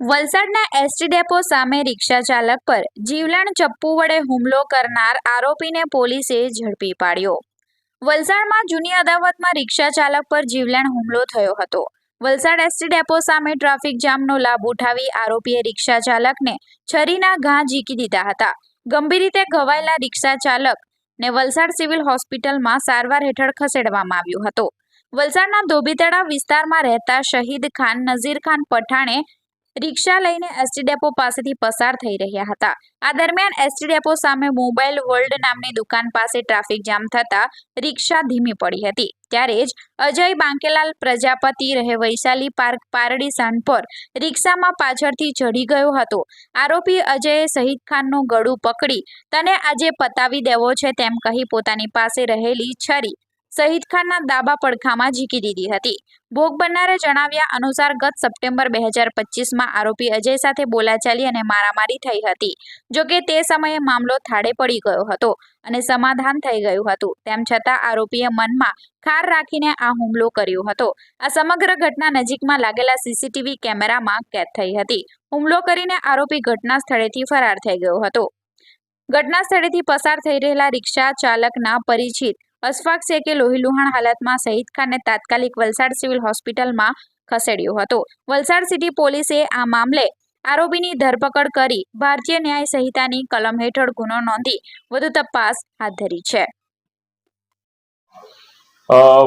વલસાડના ST depot સામે રિક્ષા ચાલક પર જીવલેણ ચપ્પુ વડે હુમલો કરનાર આરોપીને પોલીસે ઝડપી પાડ્યો. વલસાડમાં જૂની અદાવતમાં રિક્ષા ચાલક પર જીવલેણ હુમલો થયો હતો. વલસાડ એસટી ડેપો સામે ટ્રાફિક જામનો લાભ ઉઠાવી આરોપીએ રિક્ષા ચાલકને છરીના ઘા ઝીકી દીધા હતા. ગંભીર રીતે ઘવાયેલા રિક્ષા ચાલક ને વલસાડ સિવિલ હોસ્પિટલમાં સારવાર હેઠળ ખસેડવામાં આવ્યો હતો. વલસાડના ધોબીતળા વિસ્તારમાં રહેતા શહીદ ખાન નઝીર ખાન પઠાણે રિક્ષા લઈને એસટી ડેપો પાસેથી પસાર થઈ રહ્યા હતા. આ દરમિયાન એસટી ડેપો સામે મોબાઈલ વર્લ્ડ નામની દુકાન પાસે ટ્રાફિક જામ થતા રિક્ષા ધીમી પડી હતી. ત્યારે જ અજય બાંકેલાલ પ્રજાપતિ રહે વૈશાલી પાર્ક પારડી સાંડ પર રિક્ષામાં પાછળથી ચડી ગયો હતો. આરોપી અજયે શહીદ ખાનનું ગળું પકડી તને આજે પતાવી દેવો છે તેમ કહી પોતાની પાસે રહેલી છરી શહીદ ખાનના દાબા પડખામાં ઝીકી દીધી હતી. ભોગ બનનારે જણાવ્યા અનુસાર ગત સપ્ટેમ્બર બે હજાર પચીસમાં આરોપી અજય સાથે બોલાચાલી અને મારામારી થઈ હતી. જોકે તે સમયે મામલો થાળે પડી ગયો હતો અને સમાધાન થઈ ગયું હતું. તેમ છતાં આરોપીએ મનમાં ખાર રાખીને આ હુમલો કર્યો હતો. આ સમગ્ર ઘટના નજીકમાં લાગેલા સીસીટીવી કેમેરામાં કેદ થઈ હતી. હુમલો કરીને આરોપી ઘટના સ્થળેથી ફરાર થઈ ગયો હતો. ઘટના સ્થળેથી પસાર થઈ રહેલા રિક્ષા ચાલકના પરિચિત અશફાક શેખે લોહીલુહાણ હાલતમાં શહીદ ખાનને તાત્કાલિક વલસાડ સિવિલ હોસ્પિટલમાં ખસેડ્યો હતો. વલસાડ સિટી પોલીસે આ મામલે આરોપીની ધરપકડ કરી ભારતીય ન્યાય સંહિતાની કલમ હેઠળ ગુનો નોંધી વધુ તપાસ હાથ ધરી છે.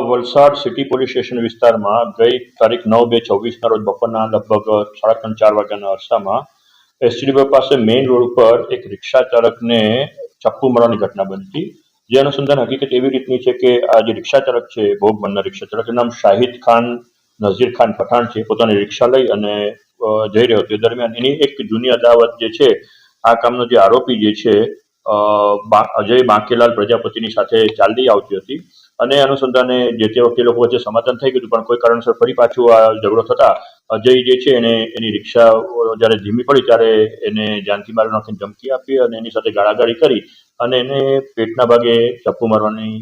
વલસાડ સિટી પોલીસ સ્ટેશન વિસ્તારમાં ગઈ તારીખ નવ બે ચોવીસના રોજ બપોરના લગભગ સાડા ત્રણ ચાર વાગ્યાના અરસામાં એસટીડી પાસે મેઇન રોડ પર એક રિક્ષા ચાલકને ચપ્પુ મારવાની ઘટના બની હતી જે અનુસંધાન હકીકત એવી રીતની છે કે આ જે રિક્ષા ચાલક છે, ભોગ બનનાર રિક્ષા ચાલક નામ શાહિદ ખાન, નઝીર ખાન પઠાણ છે, પોતાની રિક્ષા લઈ અને જઈ રહ્યો એ દરમિયાન એની એક જૂની અદાવત જે છે, આ કામનો જે આરોપી જે છે અજય બાંકેલાલ પ્રજાપતિની સાથે ચાલતી આવતી હતી અને અનુસંધાને જે તે વખતે લોકો વચ્ચે સમાધાન થઈ ગયું પણ કોઈ કારણસર ફરી પાછું આ ઝઘડો થતા અજય જે છે, એને, એની રિક્ષા જ્યારે ધીમી પડી ત્યારે એને જાનથી મારી નાખીને ધમકી આપી અને એની સાથે ગાળાગાળી કરી અને એને પેટના ભાગે ચપ્પુ મારવાની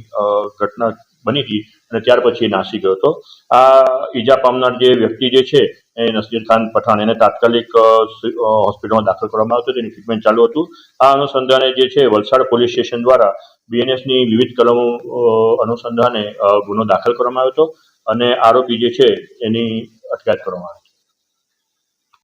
ઘટના બની હતી અને ત્યાર પછી નાસી ગયો હતો. આ ઈજા પામનાર જે વ્યક્તિ જે છે એ નસીર ખાન પઠાણ, એને તાત્કાલિક હોસ્પિટલમાં દાખલ કરવામાં આવ્યો હતો તેની ટ્રીટમેન્ટ ચાલુ હતું. આ અનુસંધાને જે છે વલસાડ પોલીસ સ્ટેશન દ્વારા બીએનએસની વિવિધ કલમો અનુસંધાને ગુનો દાખલ કરવામાં આવ્યો હતો અને આરોપી જે છે એની અટકાયત કરવામાં આવી